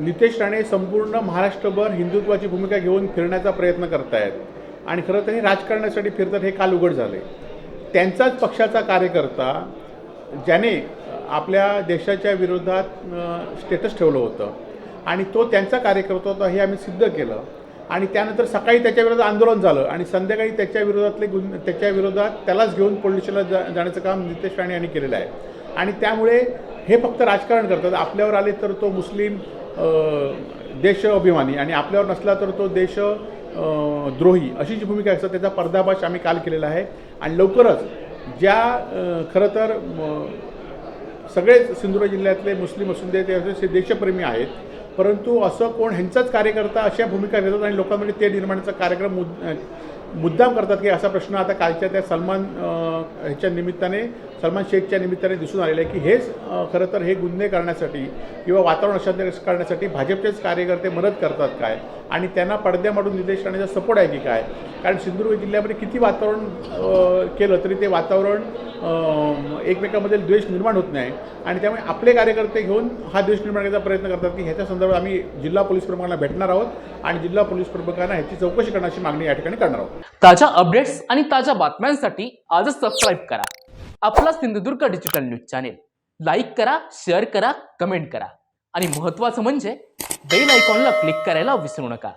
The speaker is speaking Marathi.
नितेश राणे संपूर्ण महाराष्ट्रभर हिंदुत्वाची भूमिका घेऊन फिरण्याचा प्रयत्न करतायत. आणि खरं त्यांनी राजकारणासाठी फिरतात हे काल उघड झाले त्यांचाच पक्षाचा कार्यकर्ता ज्याने आपल्या देशाच्या विरोधात स्टेटस ठेवलं होतं. आणि तो त्यांचा कार्यकर्ता होता हे आम्ही सिद्ध केलं. आणि त्यानंतर सकाळी त्याच्याविरोधात आंदोलन झालं आणि संध्याकाळी त्याच्या विरोधातले गुन त्याच्या विरोधात त्यालाच घेऊन पोलिसला जा जाण्याचं काम नितेश राणे यांनी केलेलं आहे. आणि त्यामुळे हे फक्त राजकारण करतात. आपल्यावर आले तर तो मुस्लिम देश अभिमानी आणि आपल्यावर नसला तर तो देश द्रोही अशी जी भूमिका असतात त्याचा पर्दाभाष आम्ही काल केलेला आहे. आणि लवकरच ज्या खरं तर सगळेच सिंधुदुर्ग जिल्ह्यातले मुस्लिम असून दे ते असे देशप्रेमी आहेत. परंतु असं कोण ह्यांचाच कार्यकर्ता अशा भूमिका घेतात आणि लोकांमध्ये ते निर्माणाचा कार्यक्रम मुद्दाम करतात की असा प्रश्न आता कालच्या त्या सलमान ह्याच्या निमित्ताने सलमान शेखच्या निमित्ताने दिसून आलेलं आहे की हेच खरं तर हे गुन्हे करण्यासाठी किंवा वातावरण अशांत करण्यासाठी भाजपचेच कार्यकर्ते मदत करतात काय? आणि त्यांना पडद्यामाडून निदेश राणेचा सपोर्ट आहे की काय? कारण सिंधुदुर्ग जिल्ह्यामध्ये किती वातावरण केलं तरी ते वातावरण एकमेकांमध्ये द्वेष निर्माण होत नाही. आणि त्यामुळे आपले कार्यकर्ते घेऊन हा द्वेष निर्माण करण्याचा प्रयत्न करतात की ह्याच्या संदर्भात आम्ही जिल्हा पोलीस प्रमुखांना भेटणार आहोत आणि जिल्हा पोलीस प्रमुखांना ह्याची चौकशी करण्याची मागणी या ठिकाणी करणार आहोत. ताज्या अपडेट्स आणि ताज्या बातम्यांसाठी आजच सबस्क्राईब करा. आपला Sindhudurg digital news channel like करा शेअर करा कमेंट करा. आणि महत्त्वाचं म्हणजे बेल आयकॉनला क्लिक करायला विसरू नका.